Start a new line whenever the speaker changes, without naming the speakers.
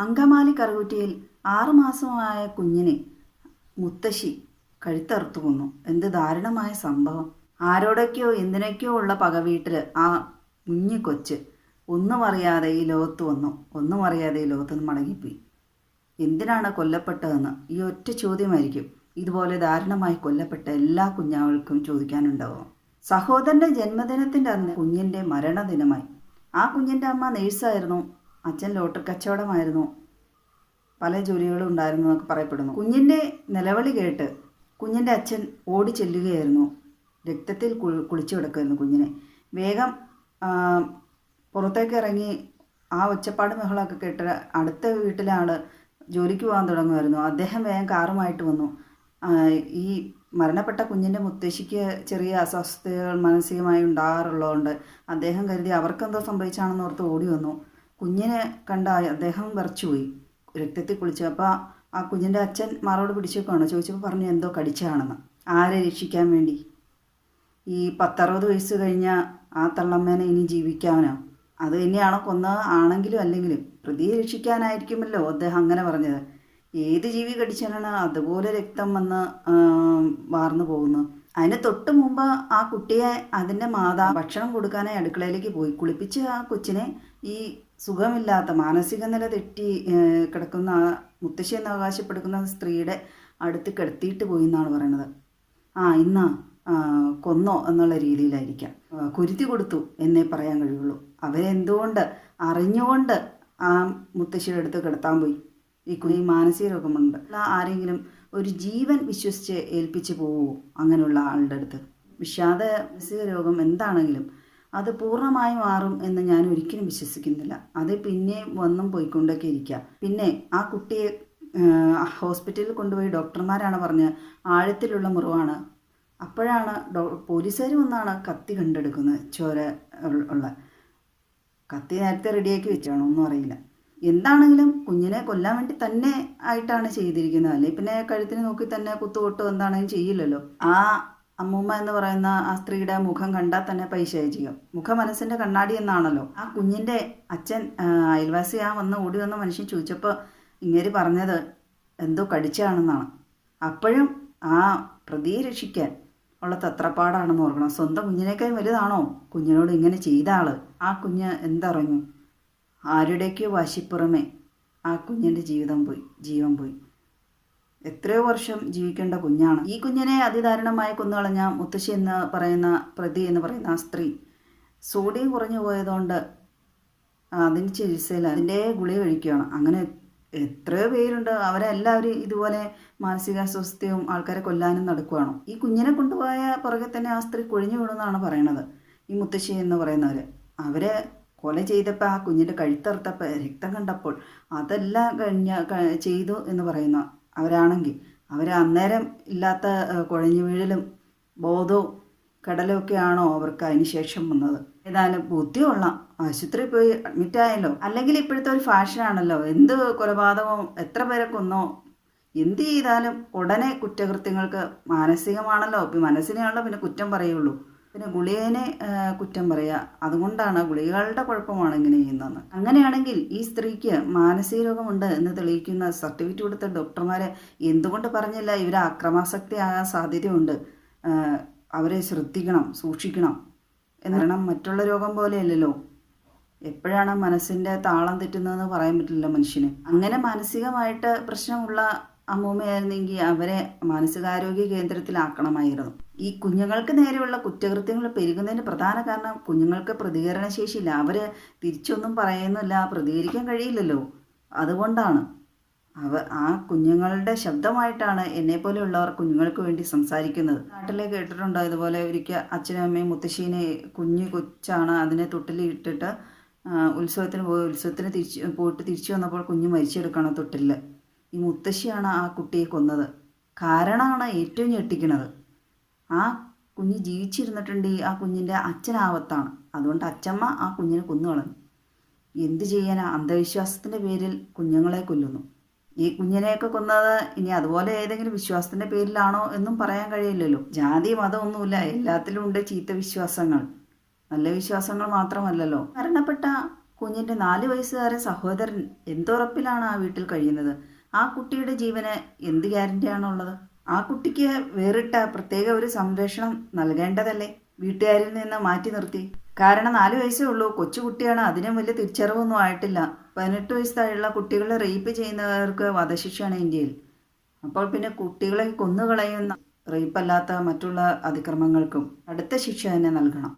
അങ്കമാലി കറുകുറ്റിയിൽ ആറുമാസമായ കുഞ്ഞിനെ മുത്തശ്ശി കഴുത്തറുത്തു കൊന്നു. എന്ത് ദാരുണമായ സംഭവം. ആരോടൊക്കെയോ എന്തിനൊക്കെയോ ഉള്ള പകവീട്ടിൽ ആ കുഞ്ഞു കൊച്ച് ഒന്നും അറിയാതെ ഈ ലോകത്ത് വന്നു. ഒന്നും അറിയാതെ ഈ ലോകത്ത് നിന്ന് മടങ്ങിപ്പോയി. എന്തിനാണ് കൊല്ലപ്പെട്ടതെന്ന് ഈ ഒറ്റ ചോദ്യമായിരിക്കും. ഇതുപോലെ ദാരുണമായി കൊല്ലപ്പെട്ട എല്ലാ കുഞ്ഞാവൾക്കും ചോദിക്കാനുണ്ടാവും. സഹോദരന്റെ ജന്മദിനത്തിന്റെ അന്ന് കുഞ്ഞിന്റെ മരണദിനമായി. ആ കുഞ്ഞിന്റെ അമ്മ നേഴ്സായിരുന്നു. അച്ഛൻ ലോട്ടറി കച്ചവടമായിരുന്നു. പല ജോലികളും ഉണ്ടായിരുന്നു എന്നൊക്കെ പറയപ്പെടുന്നു. കുഞ്ഞിന്റെ നിലവിളി കേട്ട് കുഞ്ഞിന്റെ അച്ഛൻ ഓടി ചെല്ലുകയായിരുന്നു. രക്തത്തിൽ കുളി കുളിച്ചു കിടക്കുമായിരുന്നു കുഞ്ഞിനെ. വേഗം പുറത്തേക്ക് ഇറങ്ങി ആ ഒച്ചപ്പാട് ബഹളമൊക്കെ കേട്ട അടുത്ത വീട്ടിലെ ആൾ ജോലിക്ക് പോകാൻ തുടങ്ങുമായിരുന്നു. അദ്ദേഹം വേഗം കാറുമായിട്ട് വന്നു. ഈ മരണപ്പെട്ട കുഞ്ഞിന്റെ മുത്തശ്ശിക്ക് ചെറിയ അസ്വസ്ഥതകൾ മാനസികമായി ഉണ്ടാകാറുള്ളതുകൊണ്ട് അദ്ദേഹം കരുതി അവർക്കെന്തോ സംഭവിച്ചാണെന്ന് ഓർത്ത് ഓടി വന്നു. കുഞ്ഞിനെ കണ്ട അദ്ദേഹം വിറച്ചുപോയി രക്തത്തിൽ കുളിച്ചു. അപ്പോൾ ആ കുഞ്ഞിന്റെ അച്ഛൻ മാറോട് പിടിച്ചേക്കാണ് ചോദിച്ചപ്പോൾ പറഞ്ഞു എന്തോ കടിച്ചാണെന്ന്. ആരെ രക്ഷിക്കാൻ വേണ്ടി? ഈ പത്തറുപത് വയസ്സ് കഴിഞ്ഞ ആ തള്ളമ്മേനെ ഇനി ജീവിക്കാനോ? അത് തന്നെയാണോ കൊന്ന ആണെങ്കിലും അല്ലെങ്കിലും പ്രതിയെ രക്ഷിക്കാനായിരിക്കുമല്ലോ അദ്ദേഹം അങ്ങനെ പറഞ്ഞത്. ഏത് ജീവി കടിച്ചാലാണ് അതുപോലെ രക്തം വന്ന് വാർന്നു പോകുന്നു അതിന് തൊട്ട് മുമ്പ് ആ കുട്ടിയെ അതിന്റെ മാതാ ഭക്ഷണം കൊടുക്കാനായി അടുക്കളയിലേക്ക് പോയി. കുളിപ്പിച്ച് ആ കൊച്ചിനെ ഈ സുഖമില്ലാത്ത മാനസിക നില തെറ്റി കിടക്കുന്ന മുത്തശ്ശി എന്ന് അവകാശപ്പെടുക്കുന്ന സ്ത്രീയുടെ അടുത്ത് കിടത്തിയിട്ട് പോയി എന്നാണ് പറയുന്നത്. ആ ഇന്നാ കൊന്നോ എന്നുള്ള രീതിയിലായിരിക്കാം. കുരുത്തി കൊടുത്തു എന്നേ പറയാൻ കഴിയുള്ളൂ. അവരെന്തുകൊണ്ട് അറിഞ്ഞുകൊണ്ട് ആ മുത്തശ്ശിയുടെ അടുത്ത് കിടത്താൻ പോയി? ഈ കുഞ്ഞി മാനസിക രോഗമുണ്ട്. ആരെങ്കിലും ഒരു ജീവൻ വിശ്വസിച്ച് ഏൽപ്പിച്ച് പോവുമോ അങ്ങനെയുള്ള ആളുടെ അടുത്ത്? വിഷാദ മാനസിക രോഗം എന്താണെങ്കിലും അത് പൂർണമായി മാറും എന്ന് ഞാൻ ഒരിക്കലും വിശ്വസിക്കുന്നില്ല. അത് പിന്നെ വന്നും പോയിക്കൊണ്ടൊക്കെ ഇരിക്കുക പിന്നെ ആ കുട്ടിയെ ഹോസ്പിറ്റലിൽ കൊണ്ടുപോയി ഡോക്ടർമാരാണ് പറഞ്ഞ് ആഴത്തിലുള്ള മുറിവാണ്. അപ്പോഴാണ് ഡോ പോലീസുകാർ വന്നാണ് കത്തി കണ്ടെടുക്കുന്നത് ചോര ഉള്ള- കത്തി നേരത്തെ റെഡിയാക്കി വെച്ചാണോ ഒന്നും അറിയില്ല. എന്താണെങ്കിലും കുഞ്ഞിനെ കൊല്ലാൻ വേണ്ടി തന്നെ ആയിട്ടാണ് ചെയ്തിരിക്കുന്നത്. അല്ലെ പിന്നെ കഴുത്തിന് നോക്കി തന്നെ കുത്തുകൊട്ടോ എന്താണെങ്കിലും ചെയ്യില്ലല്ലോ. ആ അമ്മൂമ്മ എന്ന് പറയുന്ന ആ സ്ത്രീയുടെ മുഖം കണ്ടാൽ തന്നെ പൈശാചികം. മുഖ മനസ്സിന്റെ കണ്ണാടി എന്നാണല്ലോ. ആ കുഞ്ഞിന്റെ അച്ഛൻ അയൽവാസി ആ വന്ന് ഓടി വന്ന മനുഷ്യൻ ചോദിച്ചപ്പോൾ ഇങ്ങേര് പറഞ്ഞത് എന്തോ കടിച്ചാണെന്നാണ്. അപ്പോഴും ആ പ്രതിയെ രക്ഷിക്കാൻ ഉള്ള തത്രപ്പാടാണെന്ന് ഓർക്കണം. സ്വന്തം കുഞ്ഞിനേക്കാൾ വലുതാണോ? കുഞ്ഞിനോട് ഇങ്ങനെ ചെയ്ത ആൾ ആ കുഞ്ഞ് എന്തറിഞ്ഞു? ആരുടെയൊക്കെയോ വാശിപ്പുറമേ ആ കുഞ്ഞിന്റെ ജീവിതം പോയി ജീവൻ പോയി. എത്രയോ വർഷം ജീവിക്കേണ്ട കുഞ്ഞാണ്. ഈ കുഞ്ഞിനെ അതിദാരുണമായി കൊന്നുകളഞ്ഞ മുത്തശ്ശി എന്ന് പറയുന്ന പ്രതി എന്ന് പറയുന്ന ആ സ്ത്രീ സോഡിയം കുറഞ്ഞു പോയതുകൊണ്ട് അതിന് ചികിത്സയിൽ അതിന്റെ ഗുളിക കഴിക്കുകയാണ്. അങ്ങനെ എത്രയോ പേരുണ്ട്. അവരെല്ലാവരും ഇതുപോലെ മാനസികാസ്വസ്ഥയും ആൾക്കാരെ കൊല്ലാനും നടക്കുകയാണ് ഈ കുഞ്ഞിനെ കൊണ്ടുപോയ പുറകെ തന്നെ ആ സ്ത്രീ കൊഴിഞ്ഞു വീണെന്നാണ് പറയണത്. ഈ മുത്തശ്ശി എന്ന് പറയുന്നവർ അവരെ കൊല ചെയ്തപ്പോൾ ആ കുഞ്ഞിന്റെ കഴുത്തറുത്തപ്പോൾ രക്തം കണ്ടപ്പോൾ അതെല്ലാം കഴിഞ്ഞ ചെയ്തു എന്ന് പറയുന്ന അവരാണെങ്കിൽ. അവർ അന്നേരം ഇല്ലാത്ത കുഴഞ്ഞു വീഴലും ബോധവും കടലൊക്കെ ആണോ അവർക്ക് അതിന് ശേഷം വന്നത്? ഏതായാലും ബുദ്ധിയുള്ള ആശുപത്രിയിൽ പോയി അഡ്മിറ്റ് ആയല്ലോ. അല്ലെങ്കിൽ ഇപ്പോഴത്തെ ഒരു ഫാഷനാണല്ലോ എന്ത് കൊലപാതകവും എത്ര പേരെ കൊന്നോ? എന്ത് ചെയ്താലും ഉടനെ കുറ്റകൃത്യങ്ങൾക്ക് മാനസികമാണല്ലോ. മനസ്സിനെയാണല്ലോ പിന്നെ കുറ്റം പറയുള്ളൂ. പിന്നെ ഗുളികനെ കുറ്റം പറയുക അതുകൊണ്ടാണ് ഗുളികകളുടെ കുഴപ്പമാണ് ഇങ്ങനെ ചെയ്യുന്നതെന്ന്. അങ്ങനെയാണെങ്കിൽ ഈ സ്ത്രീക്ക് മാനസിക രോഗമുണ്ട് എന്ന് തെളിയിക്കുന്ന സർട്ടിഫിക്കറ്റ് കൊടുത്ത ഡോക്ടർമാരെ എന്തുകൊണ്ട് പറഞ്ഞില്ല? ഇവർ അക്രമാസക്തി ആകാൻ സാധ്യതയുണ്ട്. അവരെ ശ്രദ്ധിക്കണം സൂക്ഷിക്കണം. കാരണം മറ്റുള്ള രോഗം പോലെയല്ലല്ലോ. എപ്പോഴാണ് മനസ്സിന്റെ താളം തെറ്റുന്നതെന്ന് പറയാൻ പറ്റില്ല മനുഷ്യന്. അങ്ങനെ മാനസികമായിട്ട് പ്രശ്നമുള്ള അമ്മൂമ്മയായിരുന്നെങ്കിൽ അവരെ മാനസികാരോഗ്യ കേന്ദ്രത്തിലാക്കണമായിരുന്നു. ഈ കുഞ്ഞുങ്ങൾക്ക് നേരെയുള്ള കുറ്റകൃത്യങ്ങൾ പെരുകുന്നതിന് പ്രധാന കാരണം കുഞ്ഞുങ്ങൾക്ക് പ്രതികരണശേഷിയില്ല. അവർ തിരിച്ചൊന്നും പറയുന്നില്ല പ്രതികരിക്കാൻ കഴിയില്ലല്ലോ. അതുകൊണ്ടാണ്. അവ ആ കുഞ്ഞുങ്ങളുടെ ശബ്ദമായിട്ടാണ് എന്നെ പോലെയുള്ളവർ കുഞ്ഞുങ്ങൾക്ക് വേണ്ടി സംസാരിക്കുന്നത്. നാട്ടിലെ കേട്ടിട്ടുണ്ടോ? ഇതുപോലെ ഒരിക്കൽ അച്ഛനും അമ്മയും മുത്തശ്ശീനെ കുഞ്ഞു കൊച്ചാണ് അതിനെ തൊട്ടിലിട്ടിട്ട് ഉത്സവത്തിന് പോയി ഉത്സവത്തിന് തിരിച്ച് പോയിട്ട് തിരിച്ചു വന്നപ്പോൾ കുഞ്ഞ് മരിച്ചെടുക്കണം തൊട്ടിൽ ഈ മുത്തശ്ശിയാണ് ആ കുട്ടിയെ കൊന്നത്. കാരണമാണ് ഏറ്റവും ഞെട്ടിക്കുന്നത്. ആ കുഞ്ഞ് ജീവിച്ചിരുന്നിട്ടുണ്ടെങ്കിൽ ആ കുഞ്ഞിന്റെ അച്ഛനാവത്താണ് അതുകൊണ്ട് അച്ചമ്മ ആ കുഞ്ഞിനെ കൊന്നു കളഞ്ഞു. എന്ത് ചെയ്യാനാ? അന്ധവിശ്വാസത്തിന്റെ പേരിൽ കുഞ്ഞുങ്ങളെ കൊല്ലുന്നു. ഈ കുഞ്ഞിനെയൊക്കെ കൊന്നത് ഇനി അതുപോലെ ഏതെങ്കിലും വിശ്വാസത്തിന്റെ പേരിലാണോ എന്നും പറയാൻ കഴിയില്ലല്ലോ. ജാതി മതമൊന്നുമില്ല എല്ലാത്തിലും ഉണ്ട് ചീത്ത വിശ്വാസങ്ങൾ. നല്ല വിശ്വാസങ്ങൾ മാത്രമല്ലല്ലോ. മരണപ്പെട്ട കുഞ്ഞിന്റെ നാല് വയസ്സുകാരൻ സഹോദരൻ എന്തുറപ്പിലാണ് ആ വീട്ടിൽ കഴിയുന്നത്? ആ കുട്ടിയുടെ ജീവന് എന്ത് ഗ്യാരണ്ടിയാണുള്ളത് ആ കുട്ടിക്ക് വേറിട്ട പ്രത്യേക ഒരു സംരക്ഷണം നൽകേണ്ടതല്ലേ? വീട്ടുകാരിൽ നിന്ന് മാറ്റി നിർത്തി. കാരണം നാല് വയസ്സേ ഉള്ളൂ. കൊച്ചുകുട്ടിയാണ് അതിനും വലിയ തിരിച്ചറിവൊന്നും ആയിട്ടില്ല. പതിനെട്ട് വയസ്സ് താഴെയുള്ള കുട്ടികളെ റേപ്പ് ചെയ്യുന്നവർക്ക് വധശിക്ഷയാണ് ഇന്ത്യയിൽ. അപ്പോൾ പിന്നെ കുട്ടികളെ കൊന്നുകളയുന്ന റേപ്പല്ലാത്ത മറ്റുള്ള അതിക്രമങ്ങൾക്കും അടുത്ത ശിക്ഷ തന്നെ നൽകണം.